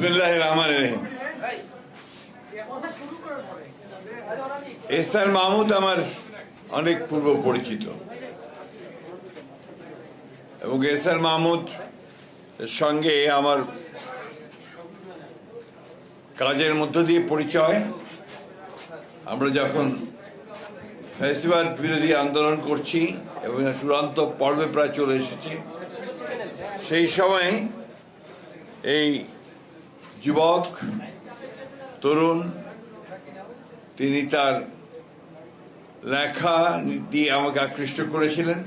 বিসমিল্লাহ রহমান রহিম। এসআর মাহমুদ আমার অনেক পূর্ব পরিচিত। এবং এসআর মাহমুদ সঙ্গে আমার কাজের মধ্য দিয়ে পরিচয়। আমরা যখন ফেস্টিভ্যাল বিরোধী আন্দোলন করছি এবং চূড়ান্ত পর্বে প্রায় চলে এসেছি, সেই সময় এই যুবক, তরুণ, তিনি তার লেখা দিয়ে আমাকে আকৃষ্ট করেছিলেন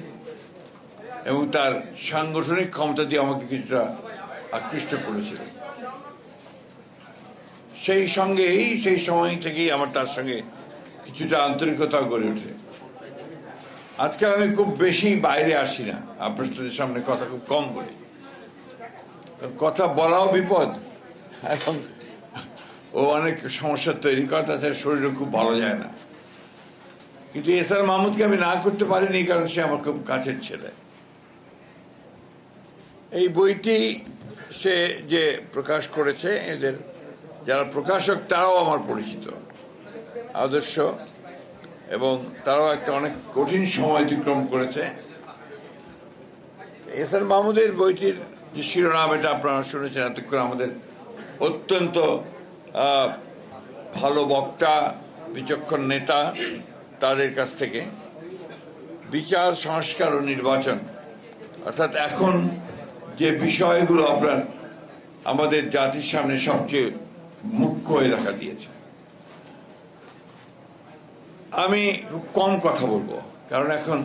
এবং তার সাংগঠনিক ক্ষমতা দিয়ে আমাকে কিছুটা আকৃষ্ট করেছিলেন। সেই সঙ্গেই, সেই সময় থেকেই আমার তার সঙ্গে কিছুটা আন্তরিকতা গড়ে ওঠে। আজকাল আমি খুব বেশি বাইরে আসি না। আপনাদের সামনে কথা খুব কম বলি। কথা বলাও বিপদ এখন ও অনেক সমস্যা তৈরি করে, তাছাড়া শরীরও খুব ভালো যায় না। কিন্তু এস আর মাহমুদকে আমি না করতে পারিনি কারণ সে আমার খুব কাছের ছেলে। এই বইটি সে যে প্রকাশ করেছে, এদের যারা প্রকাশক, তারাও আমার পরিচিত, আদর্শ, এবং তারাও একটা অনেক কঠিন সময় অতিক্রম করেছে। এস আর মাহমুদের বইটির যে শিরোনাম, এটা আপনারা শুনেছেন, এতক্ষণ আমাদের অত্যন্ত ভালো বক্তা, বিচক্ষণ নেতা তাদের কাছ থেকে। বিচার, সংস্কার ও নির্বাচন, অর্থাৎ এখন যে বিষয়গুলো আপনার আমাদের জাতির সামনে সবচেয়ে মুখ্য হয়ে দেখা দিয়েছে। আমি খুব কম কথা বলব, কারণ এখন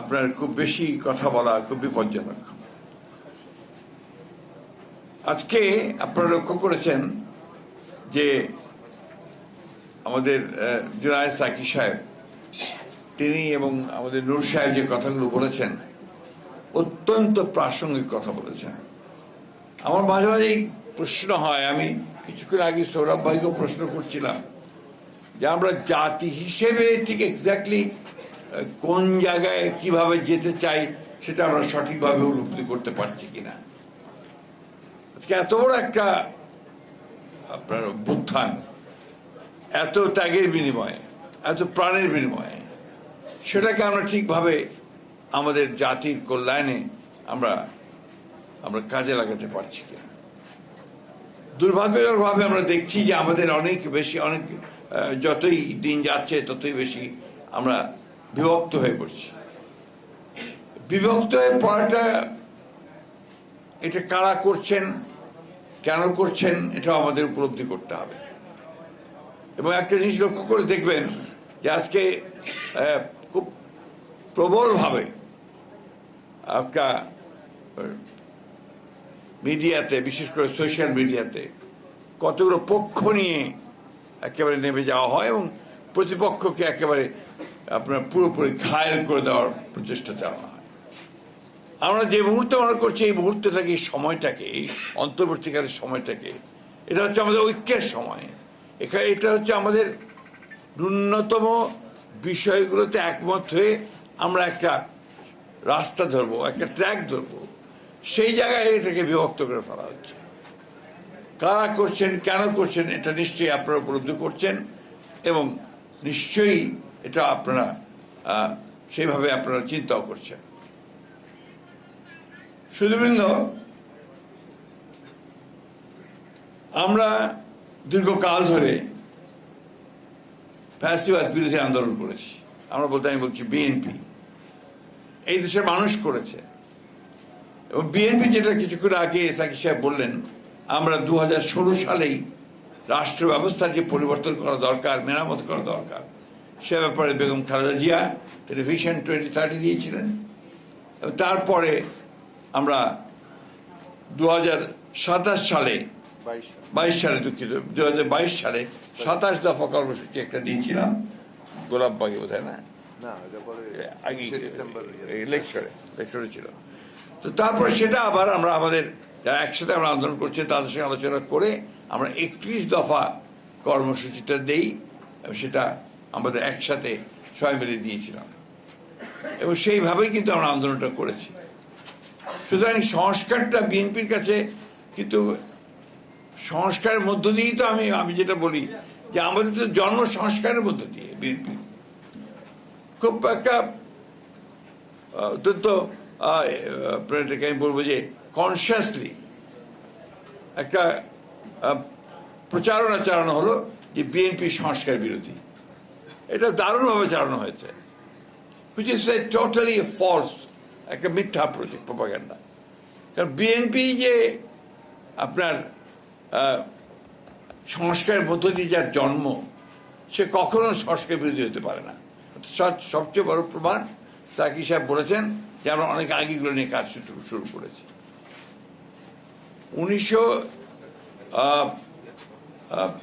আপনার খুব বেশি কথা বলা খুব বিপজ্জনক। আজকে আপনারা লক্ষ্য করেছেন যে আমাদের আহ, জুনায়দ সাকি সাহেব তিনি এবং আমাদের নূর সাহেব যে কথাগুলো বলেছেন অত্যন্ত প্রাসঙ্গিক কথা বলেছেন। আমার মাঝে মাঝেই প্রশ্ন হয় আমি কিছুক্ষণ আগে সৌরভ ভাইকেও প্রশ্ন করছিলাম যে আমরা জাতি হিসেবে ঠিক এক্স্যাক্টলি কোন জায়গায় কীভাবে যেতে চাই সেটা আমরা সঠিকভাবে উপলব্ধি করতে পারছি কিনা। আজকে এত বড় একটা আপনার অভ্যুত্থান, এত ত্যাগের বিনিময়ে, এত প্রাণের বিনিময়ে, সেটাকে আমরা ঠিকভাবে আমাদের জাতির কল্যাণে আমরা আমরা কাজে লাগাতে পারছি কিনা। দুর্ভাগ্যজনকভাবে আমরা দেখছি যে আমাদের অনেক বেশি, অনেক যতই দিন যাচ্ছে, ততই বেশি আমরা বিভক্ত হয়ে পড়ছি। বিভক্ত হয়ে পড়াটা, এটা কারা করছেন? কেন করছেন এটা আমাদের উপলব্ধি করতে হবে। এবং একটা জিনিস লক্ষ্য করে দেখবেন যে আজকে খুব প্রবলভাবে একটা মিডিয়াতে, বিশেষ করে সোশ্যাল মিডিয়াতে কতগুলো পক্ষ নিয়ে একেবারে নেমে যাওয়া হয় এবং প্রতিপক্ষকে একেবারে আপনার পুরোপুরি ঘায়ল করে দেওয়ার প্রচেষ্টা চালানো হয়। আমরা যে মুহূর্তে মনে করছি, এই মুহূর্তটাকে এই সময়টাকে, এই অন্তর্বর্তীকালের সময়টাকে, এটা হচ্ছে আমাদের ঐক্যের সময়। এখানে এটা হচ্ছে আমাদের ন্যূনতম বিষয়গুলোতে একমত হয়ে আমরা একটা রাস্তা ধরবো, একটা ট্র্যাক ধরবো। সেই জায়গায় এটাকে বিভক্ত করে ফেলা হচ্ছে। কারা করছেন, কেন করছেন, এটা নিশ্চয়ই আপনারা উপলব্ধি করছেন এবং নিশ্চয়ই এটা আপনারা সেইভাবে আপনারা চিন্তাও করছেন। শুধুবৃন্দ আমরা দীর্ঘকাল ধরে ফ্যাসিবাদ বিরোধী আন্দোলন করেছি। আমরা বলতে, আমি বলছি বিএনপি এই দেশের মানুষ করেছে। এবং বিএনপি যেটা কিছুক্ষণ আগে সাকি সাহেব বললেন, আমরা দু হাজার ষোলো সালেই রাষ্ট্র ব্যবস্থার যে পরিবর্তন করা দরকার, মেরামত করা দরকার, সে ব্যাপারে Begum Khaleda Zia television twenty thirty দিয়েছিলেন। তারপরে আমরা দু সাতাশ সালে বাইশ সালে। দুঃখিত দু হাজার বাইশ সালে সাতাশ দফা কর্মসূচি একটা দিয়েছিলাম। গোলাপবাগে বোধ হয় না? আগে লেকচারে লেকচারে ছিল। তো তারপরে সেটা আবার আমরা আমাদের যারা একসাথে আমরা আন্দোলন করছি তাদের সঙ্গে আলোচনা করে আমরা একত্রিশ দফা কর্মসূচিটা দেই সেটা আমাদের একসাথে সবাই মিলে দিয়েছিলাম। এবং সেইভাবেই কিন্তু আমরা আন্দোলনটা করেছি। সুতরাং সংস্কারটা বিএনপির কাছে কিন্তু সংস্কারের মধ্য দিয়েই তো আমি আমি যেটা বলি যে আমাদের তো জন্ম সংস্কারের মধ্য দিয়ে বিএনপি। খুব একটা অত্যন্ত আহ, আপনার এটাকে আমি বলব যে কনসিয়াসলি একটা প্রচারণা চালানো হলো যে বিএনপি সংস্কার বিরোধী। এটা দারুণভাবে চালানো হয়েছে which is a totally false একটা মিথ্যা প্রজেক্ট প্রপাগান্ডা কারণ বিএনপি যে আপনার সংস্কারের মধ্য দিয়ে যার জন্ম, সে কখনো সংস্কার বিরোধী হতে পারে না। সবচেয়ে বড় প্রমাণ সাকি সাহেব বলেছেন যে আমরা অনেক আগেগুলো নিয়ে কাজ শুরু- করেছি। উনিশশো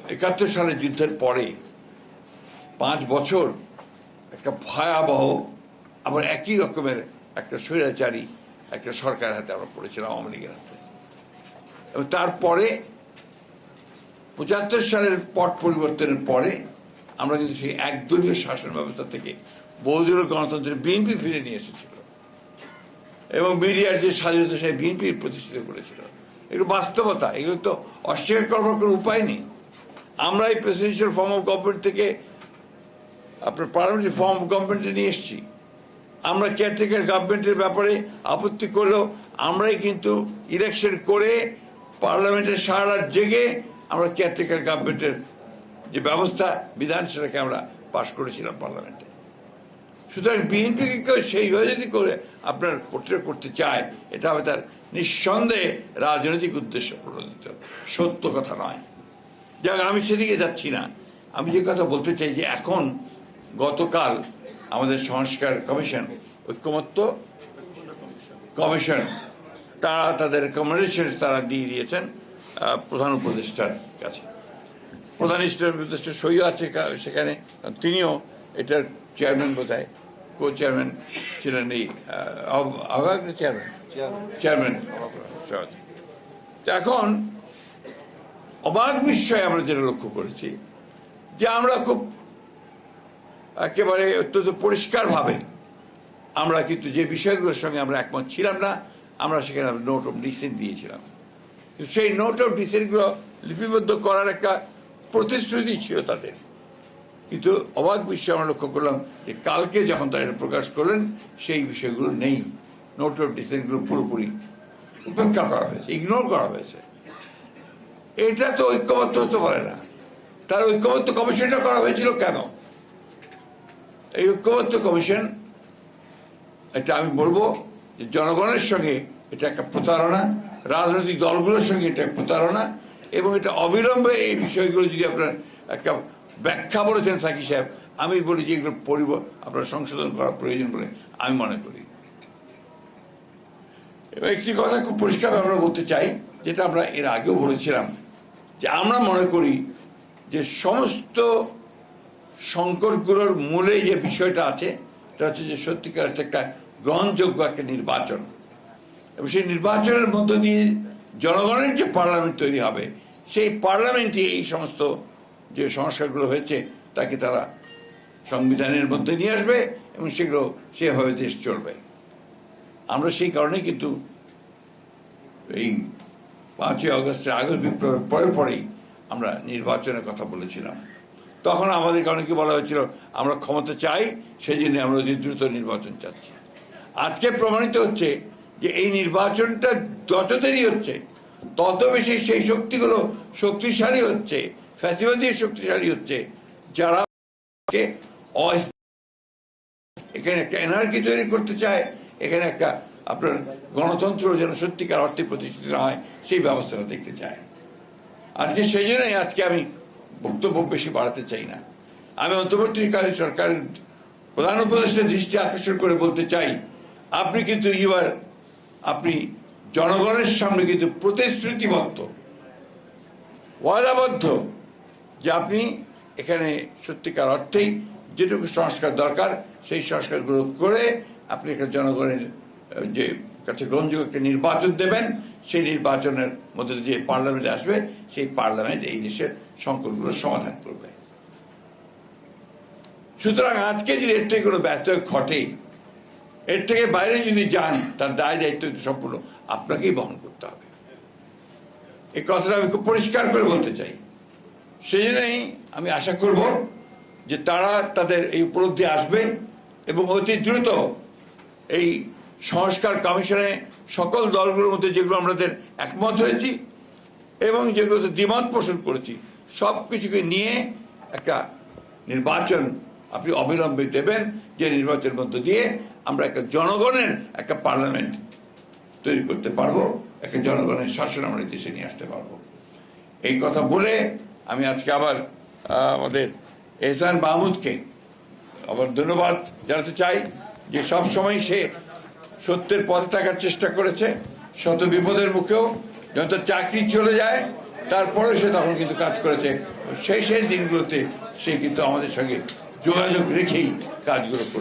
একাত্তর সালের যুদ্ধের পরে পাঁচ বছর একটা ভয়াবহ, আবার একই রকমের একটা স্বৈরাচারী, একটা সরকার হাতে আমরা পড়েছিলাম, আওয়ামী লীগের হাতে। এবং তারপরে পঁচাত্তর সালের পট পরিবর্তনের পরে আমরা কিন্তু সেই একদলীয় শাসন ব্যবস্থা থেকে বহুদলীয় গণতন্ত্রের বিএনপি ফিরে নিয়ে এসেছিল। এবং মিডিয়ার যে স্বাধীনতা, সেই বিএনপি প্রতিষ্ঠিত করেছিল। এগুলো বাস্তবতা, এগুলো তো অস্বীকার করবার কোনো উপায় নেই। আমরা এই প্রেসিডেন্সিয়াল ফর্ম অফ গভর্নমেন্ট থেকে আপনার পার্লামেন্টারি ফর্ম অফ গভর্নমেন্টে নিয়ে এসেছি। আমরা কেয়ারটেকার গভর্নমেন্টের ব্যাপারে আপত্তি করলেও আমরাই কিন্তু ইলেকশন করে পার্লামেন্টের সারা জেগে আমরা কেয়ারটেকার গভর্নমেন্টের যে ব্যবস্থা, বিধান সেটাকে আমরা পাশ করেছিলাম পার্লামেন্টে। সুতরাং বিএনপিকে কেউ সেইভাবে যদি করে আপনার পোর্ট্রেট করতে চায়, এটা হবে তার নিঃসন্দেহে রাজনৈতিক উদ্দেশ্য প্রণোদিত। সত্য কথা নয়। যাক, আমি সেদিকে যাচ্ছি না। আমি যে কথা বলতে চাই যে এখন গতকাল আমাদের সংস্কার কমিশন, ঐক্যমত্য কমিশন, তারা তাদের রেকমেন্ডেশন তারা দিয়ে দিয়েছেন প্রধান উপদেষ্টার কাছে। প্রধান উপদেষ্টা সই আছে সেখানে, তিনিও এটার চেয়ারম্যান বোধহয় কো চেয়ারম্যান ছিলেন এই আহ্বায়ক না চেয়ারম্যান চেয়ারম্যান। তো এখন অবাক বিস্ময়ে আমরা যেটা লক্ষ্য করেছি, যে আমরা খুব একেবারে অত্যন্ত পরিষ্কারভাবে। আমরা কিন্তু যে বিষয়গুলোর সঙ্গে আমরা একমত ছিলাম না, আমরা সেখানে নোট অফ ডিসেন্ট দিয়েছিলাম। সেই নোট অফ ডিসেন্টগুলো লিপিবদ্ধ করার একটা প্রতিশ্রুতি ছিল তাদের। কিন্তু অবাক বিষয় আমরা লক্ষ্য করলাম যে কালকে যখন তারা প্রকাশ করলেন, সেই বিষয়গুলো নেই। নোট অফ ডিসেন্টগুলো পুরোপুরি উপেক্ষা করা হয়েছে ইগনোর করা হয়েছে। এটা তো ঐক্যবদ্ধ হতে পারে না। তার ঐক্যবদ্ধ কমিশনটা করা হয়েছিল কেন? এই ঐক্যবদ্ধ কমিশন, এটা আমি বলব যে জনগণের সঙ্গে এটা একটা প্রতারণা, রাজনৈতিক দলগুলোর সঙ্গে এটা প্রতারণা এবং এটা অবিলম্বে এই বিষয়গুলো যদি আপনার একটা ব্যাখ্যা বলেছেন সাকি সাহেব, আমি বলি যে এগুলো পরিব, আপনার সংশোধন করা প্রয়োজন বলে আমি মনে করি। এবং একটি কথা খুব পরিষ্কার আমরা বলতে চাই, যেটা আমরা এর আগেও বলেছিলাম, যে আমরা মনে করি যে সমস্ত সংকটগুলোর মূলে যে বিষয়টা আছে, এটা হচ্ছে যে সত্যিকার একটা গ্রহণযোগ্য একটা নির্বাচন। এবং সেই নির্বাচনের মধ্য দিয়ে জনগণের যে পার্লামেন্ট তৈরি হবে, সেই পার্লামেন্টে এই সমস্ত যে সংস্কারগুলো হয়েছে, তাকে তারা সংবিধানের মধ্যে নিয়ে আসবে এবং সেগুলো সেভাবে দেশ চলবে। আমরা সেই কারণেই কিন্তু এই পাঁচই আগস্টের আগস্ট বিপ্লবের পরে পরেই আমরা নির্বাচনের কথা বলেছিলাম। তখন আমাদের অনেকে বলা হয়েছিল, আমরা ক্ষমতা চাই সেই জন্য আমরা অতি দ্রুত নির্বাচন চাচ্ছি। আজকে প্রমাণিত হচ্ছে যে এই নির্বাচনটা যত দেরি হচ্ছে, তত বেশি সেই শক্তিগুলো শক্তিশালী হচ্ছে, ফ্যাসিবাদী শক্তিশালী হচ্ছে, যারা এখানে একটা এনার্জি তৈরি করতে চায়, এখানে একটা আপনার গণতন্ত্র যেন সত্যিকার অর্থে প্রতিষ্ঠিত হয়, সেই ব্যবস্থাটা দেখতে চায়। আজকে সেই জন্যই আজকে আমি বক্তব্য বেশি বাড়াতে চাই না। আমি অন্তর্বর্তীকালীন সরকারের প্রধান উপদেষ্টার দৃষ্টি আকর্ষণ করে বলতে চাই, আপনি কিন্তু এবার, আপনি জনগণের সামনে কিন্তু প্রতিশ্রুতিবদ্ধ, ওয়াদাবদ্ধ যে আপনি এখানে সত্যিকার অর্থেই যেটুকু সংস্কার দরকার, সেই সংস্কারগুলো করে আপনি একটা জনগণের যে কাছে গ্রহণযোগ্য একটা নির্বাচন দেবেন। সেই নির্বাচনের মধ্যে যে পার্লামেন্ট আসবে, সেই পার্লামেন্ট এই দেশের সংকটগুলোর সমাধান করবে। সুতরাং আজকে যদি এর থেকে কোনো ব্যর্থ ঘটে, এর থেকে বাইরে যদি যান, তার দায় দায়িত্ব সম্পূর্ণ আপনাকেই বহন করতে হবে। এই কথাটা আমি খুব পরিষ্কার করে বলতে চাই। সেই জন্যই আমি আশা করব যে তারা তাদের এই উপলব্ধি আসবে এবং অতি দ্রুত এই সংস্কার কমিশনে সকল দলগুলোর মধ্যে যেগুলো আমাদের একমত হয়েছি এবং যেগুলোতে দ্বিমত পোষণ করেছি সব কিছুকে নিয়ে একটা নির্বাচন আপনি অবিলম্বে দেবেন, যে নির্বাচনের মধ্য দিয়ে আমরা একটা জনগণের একটা পার্লামেন্ট তৈরি করতে পারব, একটা জনগণের শাসন আমরা দেশে নিয়ে আসতে পারব। এই কথা বলে আমি আজকে আবার আমাদের এহসান মাহমুদকে আবার ধন্যবাদ জানাতে চাই যে সব সময় সে সত্যের পথে থাকার চেষ্টা করেছে। শত বিপদের মুখেও যত চাকরি চলে যায়, তারপরেও সে তখন কিন্তু কাজ করেছে। সেই সেই দিনগুলোতে সে কিন্তু আমাদের সঙ্গে যোগাযোগ রেখেই কাজগুলো করে